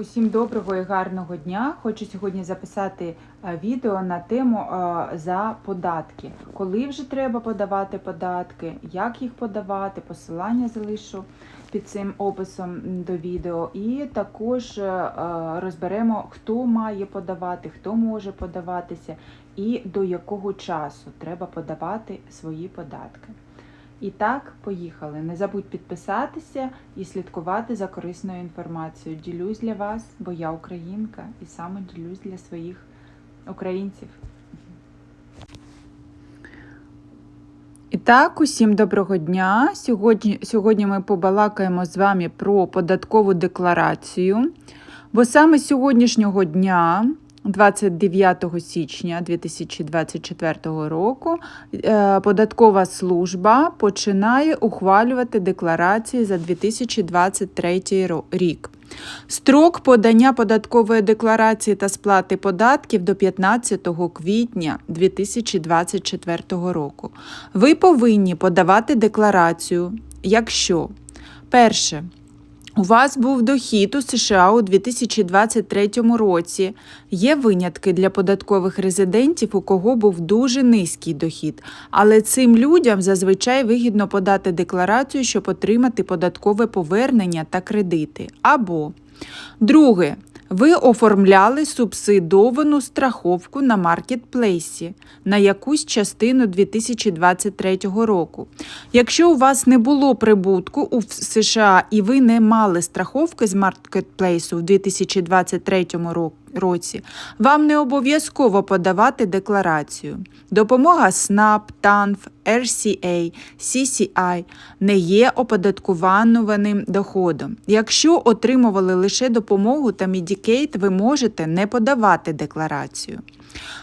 Усім доброго і гарного дня. Хочу сьогодні записати е, відео на тему е, за податки. Коли вже треба подавати податки, як їх подавати, посилання залишу під цим описом до відео. І також е, розберемо, хто має подавати, хто може подаватися і до якого часу треба подавати свої податки. І так, поїхали. Не забудь підписатися і слідкувати за корисною інформацією. Ділюсь для вас, бо я українка, і саме ділюсь для своїх українців. І так, усім доброго дня. Сьогодні, сьогодні ми побалакаємо з вами про податкову декларацію. Бо саме з сьогоднішнього дня, 29 січня 2024 року, е, податкова служба починає ухвалювати декларації за 2023 рік. Строк подання податкової декларації та сплати податків до 15 квітня 2024 року. Ви повинні подавати декларацію, якщо перше. У вас був дохід у США у 2023 році. Є винятки для податкових резидентів, у кого був дуже низький дохід, але цим людям зазвичай вигідно подати декларацію, щоб отримати податкове повернення та кредити. Або друге. Ви оформляли субсидовану страховку на маркетплейсі на якусь частину 2023 року. Якщо у вас не було прибутку у США і ви не мали страховки з маркетплейсу в 2023 ро- році, вам не обов'язково подавати декларацію. Допомога SNAP, TANF, RCA, CCI не є оподаткованим доходом. Якщо отримували лише допомогу та Medicaid, ви можете не подавати декларацію.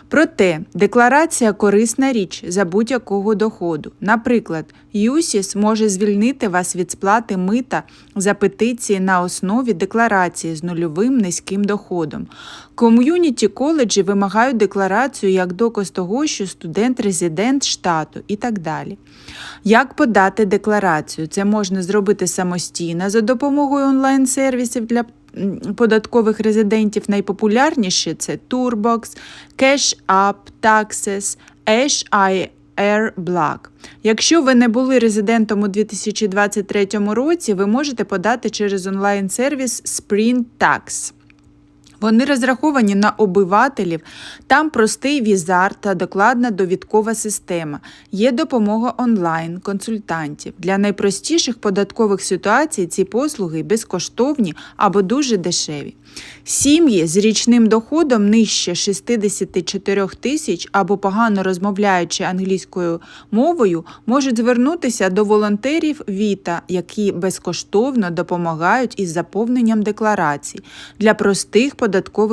Проте декларація корисна річ за будь-якого доходу. Наприклад, ЮСІС може звільнити вас від сплати мита за петиції на основі декларації з нульовим низьким доходом. Ком'юніті коледжі вимагають декларацію як доказ того, що студент резидент штату і так далі. Як подати декларацію? Це можна зробити самостійно за допомогою онлайн-сервісів для податкових резидентів. Найпопулярніші це Turbox, Cash App, Taxes, HIR Black. Якщо ви не були резидентом у 2023 році, ви можете подати через онлайн-сервіс Sprint Tax. Вони розраховані на обивателів, там простий візар та докладна довідкова система. Є допомога онлайн, консультантів. Для найпростіших податкових ситуацій ці послуги безкоштовні або дуже дешеві. Сім'ї з річним доходом нижче 64 тисяч або погано розмовляючи англійською мовою, можуть звернутися до волонтерів Віта, які безкоштовно допомагають із заповненням декларацій для простих податкових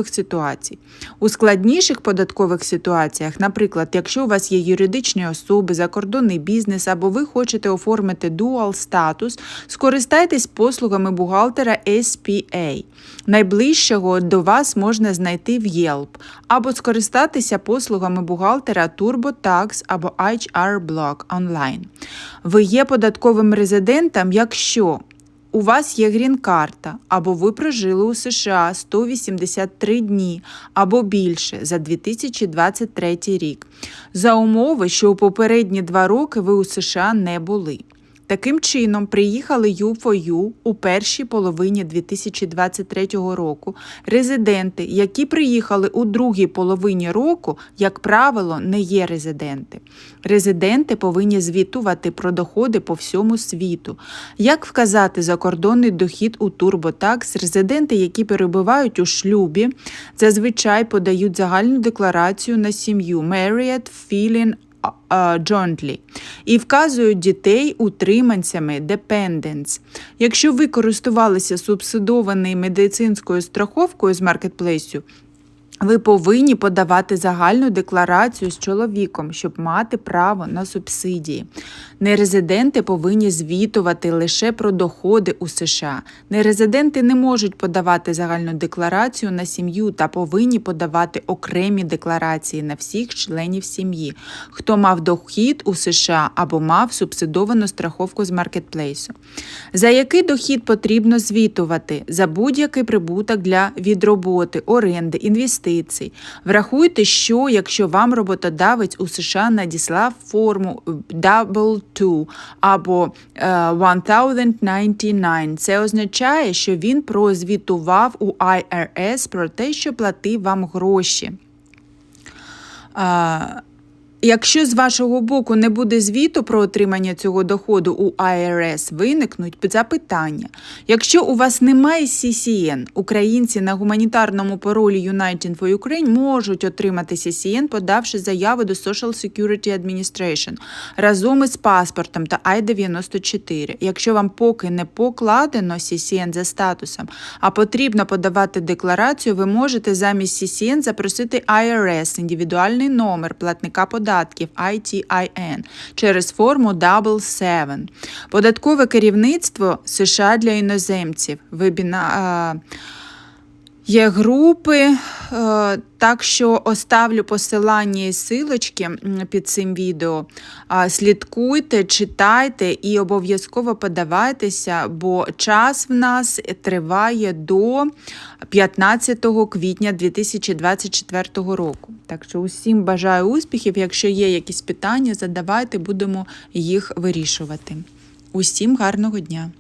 ситуацій. У складніших податкових ситуаціях, наприклад, якщо у вас є юридичні особи, закордонний бізнес або ви хочете оформити дуал статус, скористайтесь послугами бухгалтера SPA. Найближчого до вас можна знайти в Yelp або скористатися послугами бухгалтера TurboTax або HR Block онлайн. Ви є податковим резидентом, якщо у вас є грін-карта, або ви прожили у США 183 дні або більше за 2023 рік, за умови, що у попередні два роки ви у США не були. Таким чином, приїхали U4U у першій половині 2023 року. Резиденти, які приїхали у другій половині року, як правило, не є резиденти. Резиденти повинні звітувати про доходи по всьому світу. Як вказати закордонний дохід у TurboTax, резиденти, які перебувають у шлюбі, зазвичай подають загальну декларацію на сім'ю Married Filing jointly і вказують дітей утриманцями dependents. Якщо ви користувалися субсидованою медицинською страховкою з маркетплейсу, ви повинні подавати загальну декларацію з чоловіком, щоб мати право на субсидії. Нерезиденти повинні звітувати лише про доходи у США. Нерезиденти не можуть подавати загальну декларацію на сім'ю та повинні подавати окремі декларації на всіх членів сім'ї, хто мав дохід у США або мав субсидовану страховку з маркетплейсу. За який дохід потрібно звітувати? За будь-який прибуток для від роботи, оренди, інвестицій. Врахуйте, що якщо вам роботодавець у США надіслав форму W2 або е, 1099, це означає, що він прозвітував у IRS про те, що платив вам гроші. Якщо з вашого боку не буде звіту про отримання цього доходу у IRS, виникнуть запитання. Якщо у вас немає CCN, українці на гуманітарному паролі United for Ukraine можуть отримати CCN, подавши заяву до Social Security Administration разом із паспортом та I-94. Якщо вам поки не покладено CCN за статусом, а потрібно подавати декларацію, ви можете замість CCN запросити IRS, індивідуальний номер платника податків ITIN через форму Double 7. Податкове керівництво США для іноземців. Вебіна... Є групи, е, так що оставлю посилання і силочки під цим відео. Слідкуйте, читайте і обов'язково подавайтеся, бо час в нас триває до 15 квітня 2024 року. Так що усім бажаю успіхів. Якщо є якісь питання, задавайте, будемо їх вирішувати. Усім гарного дня!